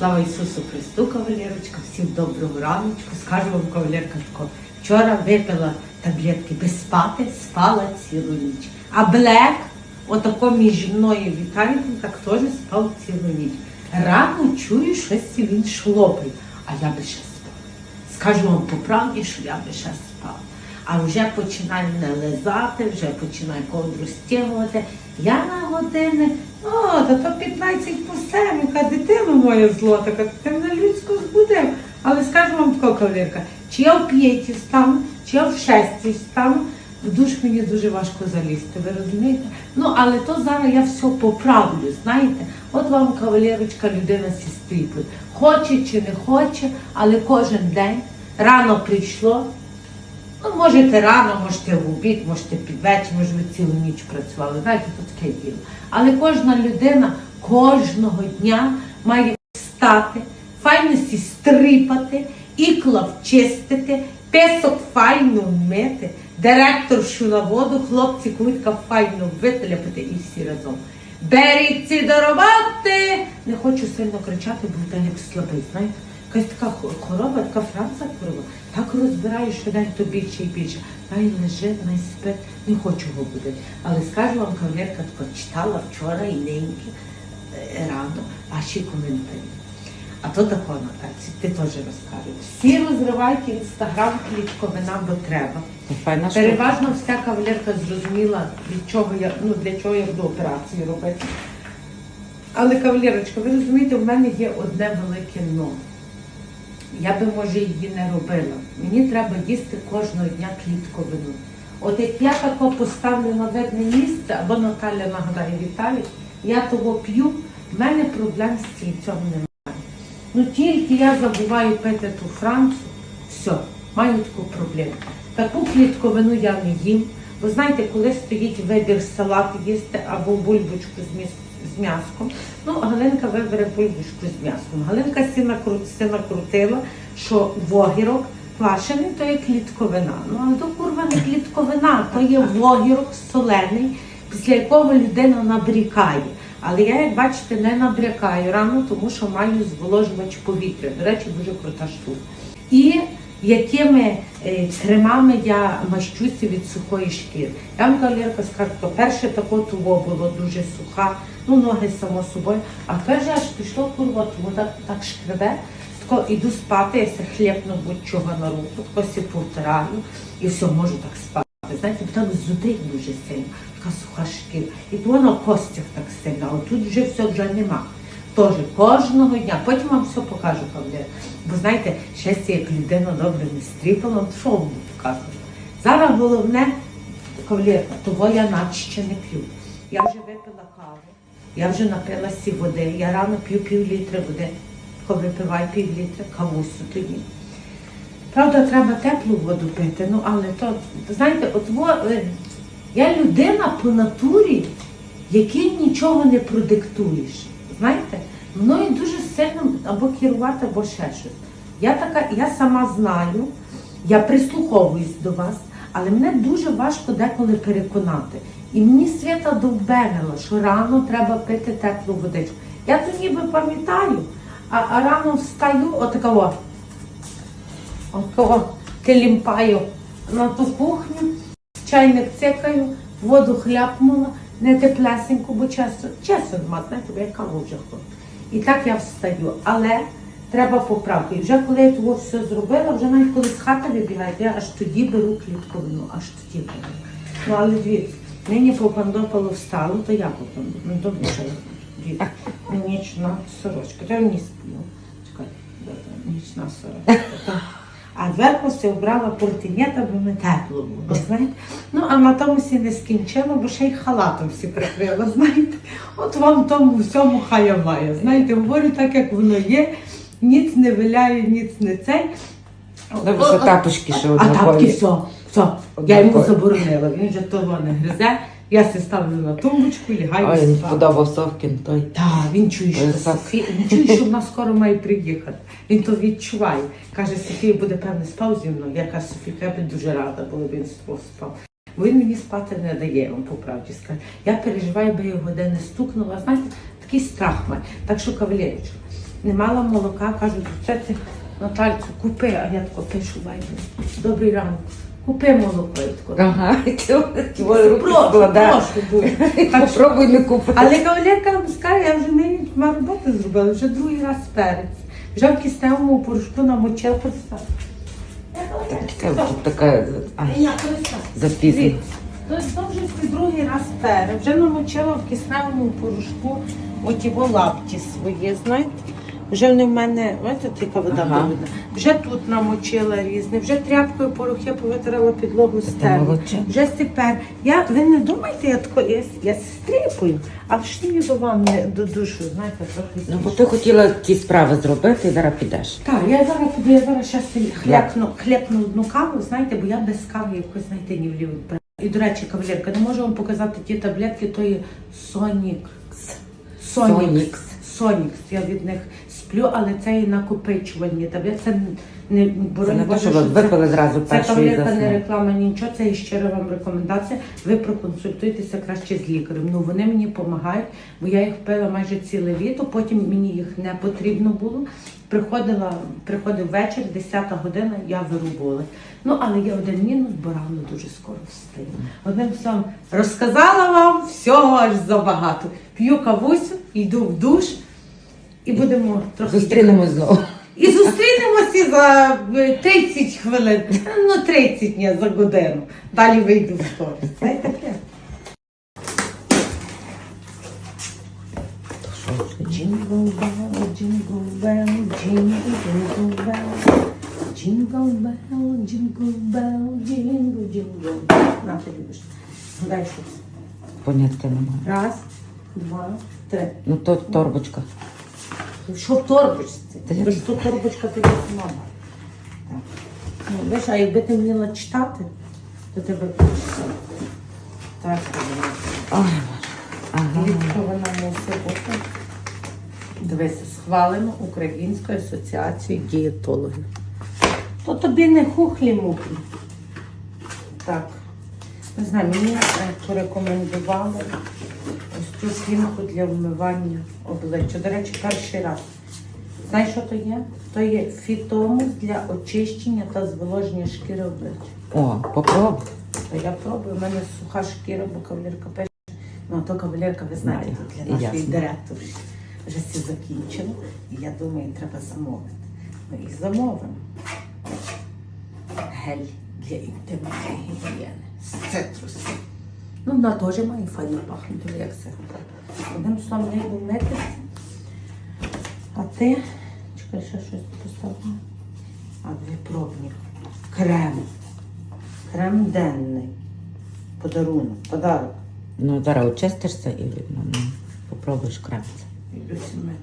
Слава Ісусу Христу, кавалерочка, всім доброго раночку. Скажу вам, кавалерка, тако, вчора випила таблетки без спати, спала цілу ніч. А Блек, отако між мною і так теж спав цілу ніч. Рано чую, щось він шлопає, а я би ще спала. Скажу вам по правді, що я би ще спала. А вже починаю мене лизати, вже починаю ковдру стягувати. Я на години, о, та то 15 по 7, яка дитина моя злота, ти мене людсько збудив. Але скажу вам тако, кавалерка, чи я в п'яті встану, чи я в шестій встану, в душ мені дуже важко залізти, ви розумієте? Ну, але то зараз я все поправлю, знаєте? От вам кавалерочка людина сестріпує. Хоче чи не хоче, але кожен день рано прийшло. Ну, можете рано, можете в обід, можете під вечір, може ви цілу ніч працювали. Знаєте, то таке діло. Але кожна людина кожного дня має встати, файно стрипати, ікла вчистити, песок файно вмити, директоршу на воду, хлопці кутка файно витляпати і всі разом. Беріться до роботи! Не хочу сильно кричати, бо так як слабий, знаєте. Якась така хвороба, така франца хвороба. Так розбираю, що день то більше і більше. Най лежить, най спить, не хочу його будити. Але скажу вам, кавалерка, тако читала вчора і неньки е, рано ваші коментарі. А то тако, Натальці, ти теж розкажеш. Всі розривають інстаграм клітковина, бо треба. Файна штука. Переважно вся кавалерка зрозуміла, від чого я, ну, для чого я буду операцію робити. Але кавалерочка, ви розумієте, в мене є одне велике но. Я би, може, її не робила. Мені треба їсти кожного дня клітковину. От як я тако поставлю на видне місце, або Наталя нагадає Віталій, я того п'ю, в мене проблем з цим немає. Ну тільки я забуваю пити ту францу, все, маю таку проблему. Таку клітковину я не їм. Бо знаєте, коли стоїть вибір салат їсти або бульбочку з, міс... з м'яском, ну Галинка вибере бульбочку з м'яском. Галинка сі накрутила, що вогірок квашений, то є клітковина. Ну але то курва не клітковина, то є вогірок солений, після якого людина набрікає. Але я, як бачите, не набрякаю рано, тому що маю зволожувач повітря. До речі, дуже крута штука. І якими е, кремами я мащуся від сухої шкіри. Я вам кавалерка скажу, перше тако було дуже суха, ну ноги само собою, а каже, аж пішло курва, тому так, так шкребе. Тако іду спати, я се хлібну будь-чого на руку, тако сі повтираю і все, можу так спати. Знаєте, бо там зудить дуже сильно, така суха шкіра. І то на костях так сильно, а тут вже все вже нема. Теж кожного дня. Потім вам все покажу, кавалер. Бо знаєте, щастя, як людина добре не стріпала, то що вам показувати? Зараз головне, кавалерка, того я наче не п'ю. Я вже випила каву, я вже напилася води, я рано п'ю пів літра води, випиваю пів літра кавусу тоді. Правда, треба теплу воду пити, ну але то, знаєте, от е, я людина по натурі, якій нічого не продиктуєш. Знаєте, мною дуже сильно або керувати, або ще щось. Я така, я сама знаю, я прислуховуюсь до вас, але мене дуже важко деколи переконати. І мені свята довбенила, що рано треба пити теплу водичку. Я то ніби пам'ятаю, а, а рано встаю, отакого. Отого килімпаю на ту кухню, чайник цикаю, воду хляпнула, не теплесеньку, бо часу, часу нема, знаєте, бо я каву вже хочу. І так я встаю. Але треба поправки. І вже коли я того все зробила, вже навіть коли з хати вибігаєте, я аж тоді беру клітковину, аж тоді беру. Ну але дивіться, нині попандопало встало, то я попандопало. Ну добре, що я дивіться. Нічна сорочка. Та я не сплю. Чекай, нічна сорочка. А зверху се вбрала портинєта, бо не тепло було, знаєте. Ну, а на тому сі не скінчила, бо ще й халатом всі прикрила, знаєте. От вам тому всьому хая має. Знаєте, говорю так, як воно є, ніц не виляю, ніц не цей. Тапочки ще А тапки все, все. Я йому заборонила, він же того не гризе. Я се ставлю на тумбочку, лягаю Ой, він спати. подобав Совкін той. Так, він чує, що. Софія, він чує, що вона скоро має приїхати. Він то відчуває. Каже, Софія буде певне спав зі мною. Я кажу, Софія, я би дуже рада, бо він спав. Бо він мені спати не дає, я вам по правді скажу. Я переживаю, би його де не стукнула. Знаєте, такий страх має. Так що, кавалерочка, не мала молока, кажу, це Натальцю, купи, а я тако пишу Вайбер. Добрий ранок. Купи тако, Ага, Попробуй не купити. Але кавалерка скаже, я вже не маю роботи зробила, вже другий раз перець. Вже в кисневому порошку намочила тут така ай, Я користаюся. запізно. То то вже другий раз пере. Вже намочила в кисневому порошку оті лапті свої, знаєте? Вже вони в мене, бачите, яка вода Ага. брудна. Вже тут намочила різне, вже тряпкою порохи повитирала підлогу стерла. Вже тепер. Я, ви не думайте, я тако, я, я стріпую, а в шлі до ванни, до душу, знаєте, трохи. Ну, бо ти хотіла ті справи зробити і зараз підеш. Так, я зараз піду, я зараз щас хлябну, хлябну одну каву, знаєте, бо я без кави якось, знаєте, ні вліво. ні. І, до речі, кавалерка, не можу вам показати ті таблетки, то є Сонікс. Сонікс. Сонікс. Я від них сплю, але це і накопичувальні таблетки. Це не Це не те, що що випили зразу це таблетка не заснули. реклама, ні нічого, це і щира вам рекомендація. Ви проконсультуйтеся краще з лікарем. Ну вони мені допомагають, бо я їх пила майже ціле літо, потім мені їх не потрібно було. Приходила, приходив вечір, 10 година, я вирубувала. Ну, але є один мінус, бо рано дуже скоро встаю. Одним словом, розказала вам всього аж забагато. П'ю кавусю, йду в душ і будемо трохи. Зустрінемось знову. І зустрінемося за е, 30 хвилин. Ну, 30 ні, за годину. Далі вийду в сторіс. Це таке. Jingle bell, jingle bell, jingle, jingle bell. Jingle bell, jingle bell, jingle, jingle bell. На, ти любиш. Дай щось. Поняття немає. Раз, два, три. Ну то торбочка. Що в торбочці? Та я- ж тут торбочка тобі мама. Так. Ну, знаєш, а якби ти вміла читати, то тебе б все. Так, Ой, ага. мусить бути. Дивися, схвалено Українською асоціацією дієтологів. То тобі не хухлі мухлі. Так. Не знаю, мені порекомендували ось цю пінку для вмивання обличчя. До речі, перший раз. Знаєш, що то є? То є фітомус для очищення та зволоження шкіри обличчя. О, попробуй. То я пробую, у мене суха шкіра, бо кавалерка пише. Ну, а то кавалерка, ви знаєте, для нашої Ясно. директорші. Вже все закінчено. І я думаю, треба замовити. Ну і замовимо. Гель для інтимної гігієни з цитрусом. Ну, вона теж має файно пахнути, як це. Одним словом, не йду. А ти, чекай, ще щось поставила. А дві пробні. Крем. Крем денний. Подарунок. Подарок. Ну зараз очистишся і ну, попробуєш мити.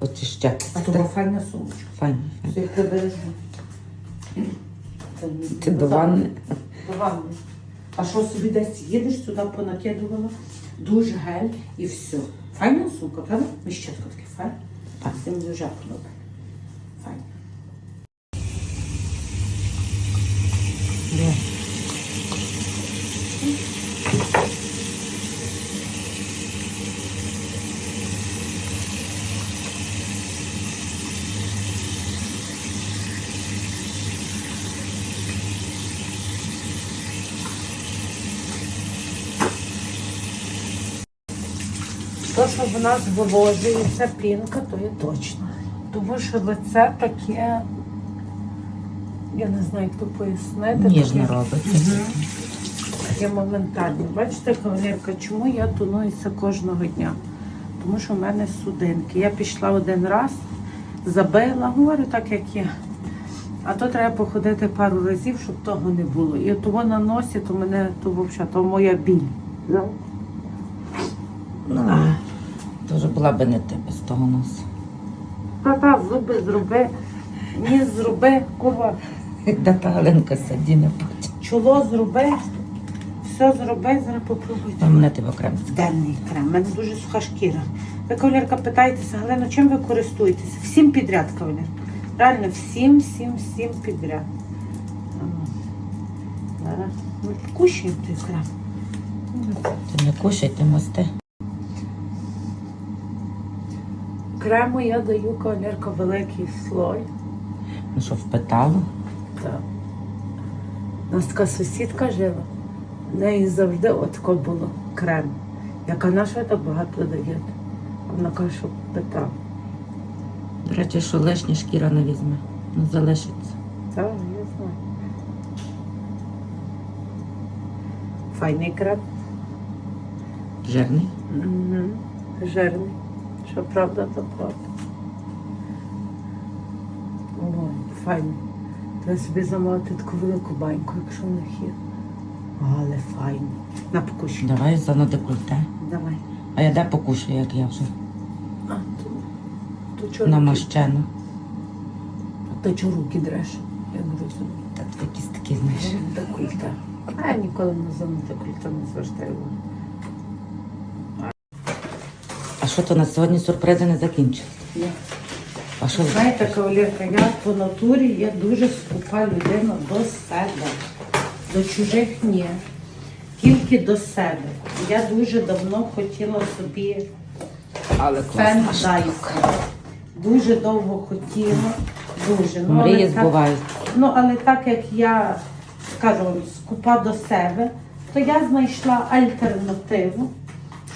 Очищати. А то файна сумочка. Файно. файно. Це до ванни. До ванни. А що собі десь їдеш, сюди понакидувала, душ, гель і все. Файна сумка, правда? Міщетко таке файна. Так. Цим дуже подобає. Файно. Є. То, що в нас вивозується пінка, то є точно. Тому що лице таке, я не знаю, як то пояснити. Ніжно робиться. Таке моментально. Бачите, кавалерка, чому я тонуюся кожного дня? Тому що в мене судинки. Я пішла один раз, забила, говорю так, як є. А то треба походити пару разів, щоб того не було. І того на носі, то мене то взагалі, то моя біль. Ну, Теж була би не ти без того носу. Та-та, зуби зроби, ніс зроби, кува, Де та Галинка сиді не потім. чоло зроби, все зроби, зараз попробуйте. Там мене тебе кремце. Денний крем, у мене дуже суха шкіра. Ви, кавалерка, питаєтеся, Галина, чим ви користуєтеся? Всім підряд, кавалер. Реально, всім, всім, всім підряд. А Зараз ми кушаємо той крем. Ти не кушай, ти мости. Крему я даю кавалерка великий слой. Ну що, впитало? Так. У нас така сусідка жила. В неї завжди отако було крем. Яка наша так багато дає. Вона каже, що питав. До речі, що лишня шкіра не візьме. Ну, залишиться. Так, я знаю. Файний крем. Жирний. Угу. Жирний. Що правда, то правда. Ой, файний. Треба собі замовити таку велику баньку, якщо в них є. Але файний. На покушай. Давай за на декольте. Давай. А я де покушаю, як я вже А, то, то чого намащена. То чого руки дреш? Я не розумію. Та якісь такі, знаєш. Декольте. А я ніколи не за декольте не звертаю. увагу. А що то на сьогодні сюрпризи не закінчились? Ні. А що Знаєте, кавалерка, я по натурі я дуже скупа людина до себе, до чужих ні, тільки до себе. Я дуже давно хотіла собі Але класна штука. Дуже довго хотіла, дуже. Ну, Мрії так-. Ну, але так як я скажу вам, скупа до себе, то я знайшла альтернативу,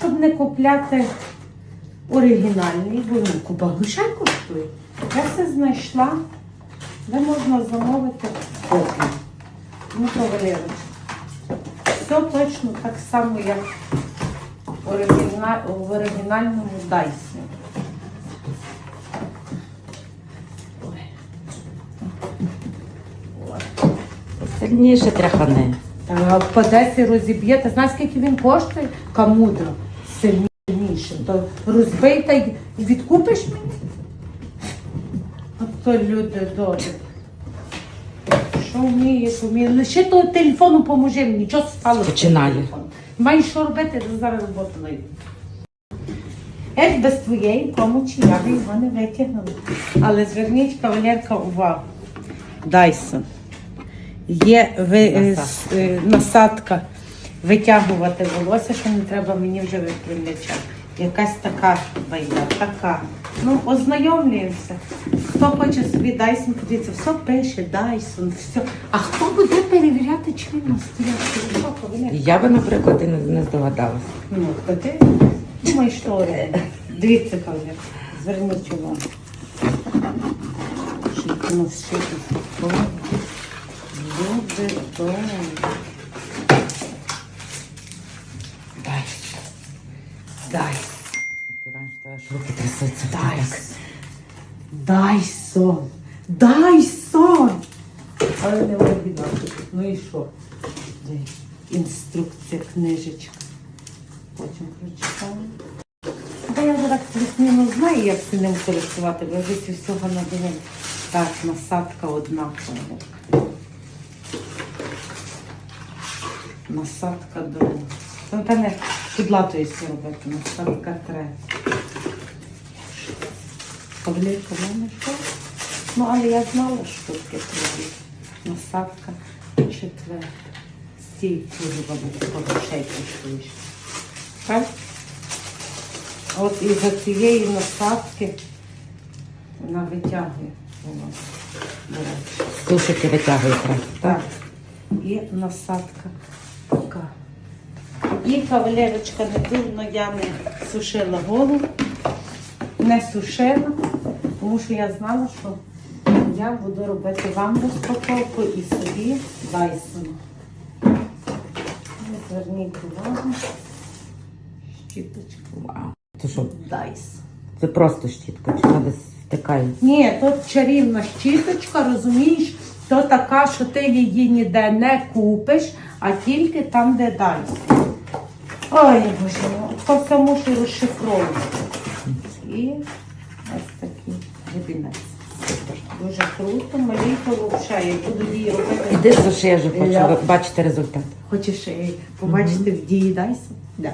щоб не купляти оригінальний, бо купа грошей коштує. Я все знайшла, де можна замовити копію. Ну, то Все точно так само, як в оригінальному Дайсі. Сильніше тряхани. Та по 10 розіб'єте. Знаєш, скільки він коштує? Камудро сильніше. То розбий та відкупиш мені. От то люди добрі. Що вміє, поміє. Лише того телефону поможи мені. Що стало? Починає. Маєш що робити, то зараз роботу знайду. Як без твоєї помочі я би його не витягнула. Але зверніть, кавалерка, увагу. Дайсон. Є ви, е, Насадка. е, насадка витягувати волосся, що не треба мені вже випрямляча. Якась така байда, така. Ну, ознайомлюємося. Хто хоче собі Дайсон, подивіться, все пише, Дайсон, все. А хто буде перевіряти, чи він настоящий? Я би, наприклад, і не, не здогадалася. Ну, то ти думаєш, що. Дивіться, кавалер, зверніть увагу. Щоб у нас ще тут Люди добрі. Дай. Дай. Дайсон. Дайсон. Але не оригінальний. Ну і що? Інструкція, книжечка. Потім прочитаю. Та я вже так плюс-мінус знаю, як з ним користувати, бо вже всього надумав. Так, насадка однакова. Насадка друга. Це та не підлатується робити, насадка третя. Павлівка в мене що? Ну, але я знала, що таке тобі. Насадка четверта. Стій дуже багато грошей коштуєш. Так? От із за цієї насадки вона витягує волосся. До речі. Сушики витягують. Так. І насадка така. І кавалерочка, не дивно, я не сушила голову, не сушила, тому що я знала, що я буду робити вам розпаковку і собі Дайсон. Зверніть увагу. Щіточка. Вау. То що, Дайсон. це просто щітка, чи вона десь втикає? Ні, то чарівна щіточка, розумієш, то така, що ти її ніде не купиш, а тільки там, де далі. Ой, боже, то все мушу розшифровувати. І ось такий гребінець. Дуже круто, малійка. Я буду її робити. Іди суши, я вже хочу бачити результат. Хочеш е, побачити в дії Дайсон? Да.